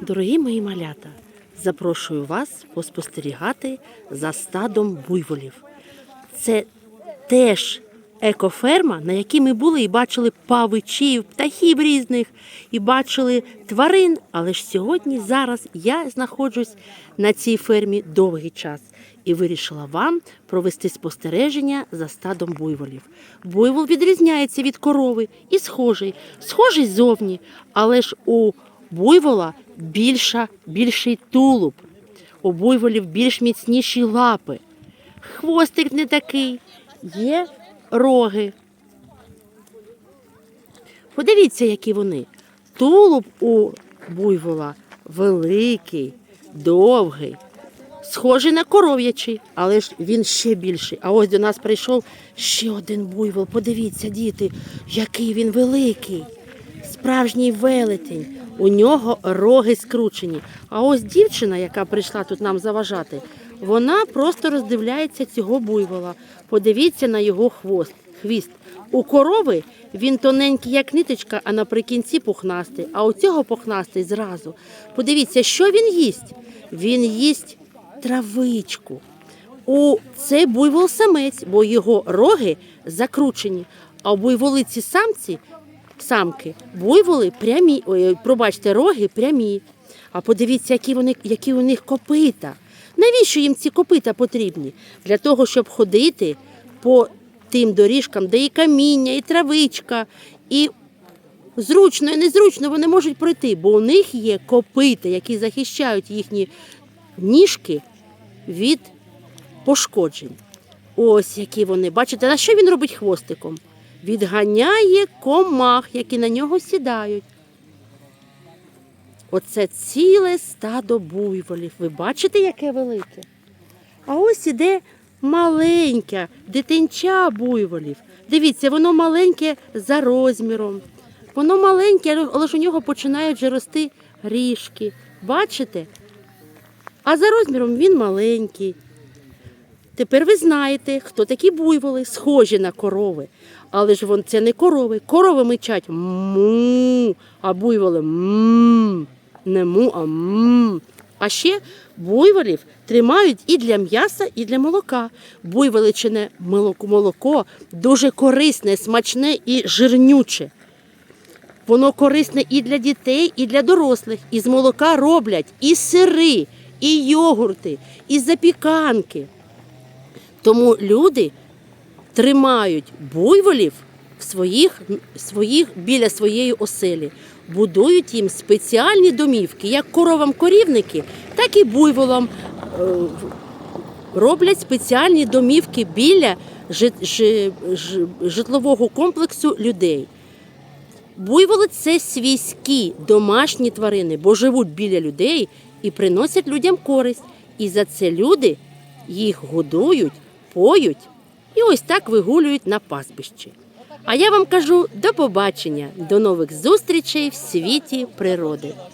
Дорогі мої малята, запрошую вас поспостерігати за стадом буйволів. Це теж екоферма, на якій ми були і бачили павичів, птахів різних, і бачили тварин. Але ж сьогодні, зараз я знаходжусь на цій фермі довгий час і вирішила вам провести спостереження за стадом буйволів. Буйвол відрізняється від корови і схожий, схожий зовні, але ж у буйвола більша, більший тулуб, у буйволів більш міцніші лапи. Хвостик не такий, є роги. Подивіться, які вони. Тулуб у буйвола великий, довгий, схожий на коров'ячий, але ж він ще більший. А ось до нас прийшов ще один буйвол. Подивіться, діти, який він великий. Справжній велетень. У нього роги скручені. А ось дівчина, яка прийшла тут нам заважати, вона просто роздивляється цього буйвола. Подивіться на його хвост, хвіст. У корови він тоненький, як ниточка, а наприкінці пухнастий. А у цього пухнастий зразу. Подивіться, що він їсть. Він їсть травичку. У це буйвол самець, бо його роги закручені. А у буйволиці самці самки буйволи прямі, ой, пробачте, роги прямі. А подивіться, які вони, які у них копита. Навіщо їм ці копита потрібні? Для того, щоб ходити по тим доріжкам, де і каміння, і травичка, і зручно і незручно вони можуть пройти, бо у них є копита, які захищають їхні ніжки від пошкоджень. Ось які вони. Бачите, на що він робить хвостиком? Відганяє комах, які на нього сідають. Оце ціле стадо буйволів. Ви бачите, яке велике? А ось іде маленьке дитинча буйволів. Дивіться, воно маленьке за розміром. Воно маленьке, але ж у нього починають вже рости ріжки. Бачите? А за розміром він маленький. Тепер ви знаєте, хто такі буйволи, схожі на корови. Але ж вон це не корови. Корови мичать му, а буйволи м, не му, а м. А ще буйволів тримають і для м'яса, і для молока. Буйволичине молоко, молоко дуже корисне, смачне і жирнюче. Воно корисне і для дітей, і для дорослих. Із молока роблять і сири, і йогурти, і запіканки. Тому люди тримають буйволів в своїх, своїх, біля своєї оселі, будують їм спеціальні домівки, як коровам корівники, так і буйволам е, роблять спеціальні домівки біля жит- жи- жи- житлового комплексу людей. Буйволи це свійські домашні тварини, бо живуть біля людей і приносять людям користь. І за це люди їх годують, поють і ось так вигулюють на пастбищі. А я вам кажу до побачення, до нових зустрічей в світі природи.